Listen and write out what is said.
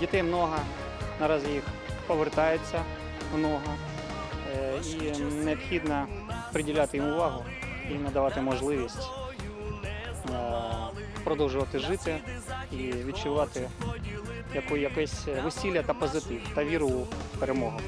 Дітей много. Наразі їх повертається много. Е, і необхідно приділяти їм увагу і надавати можливість е, продовжувати жити і відчувати якесь весілля та позитив та віру у перемогу.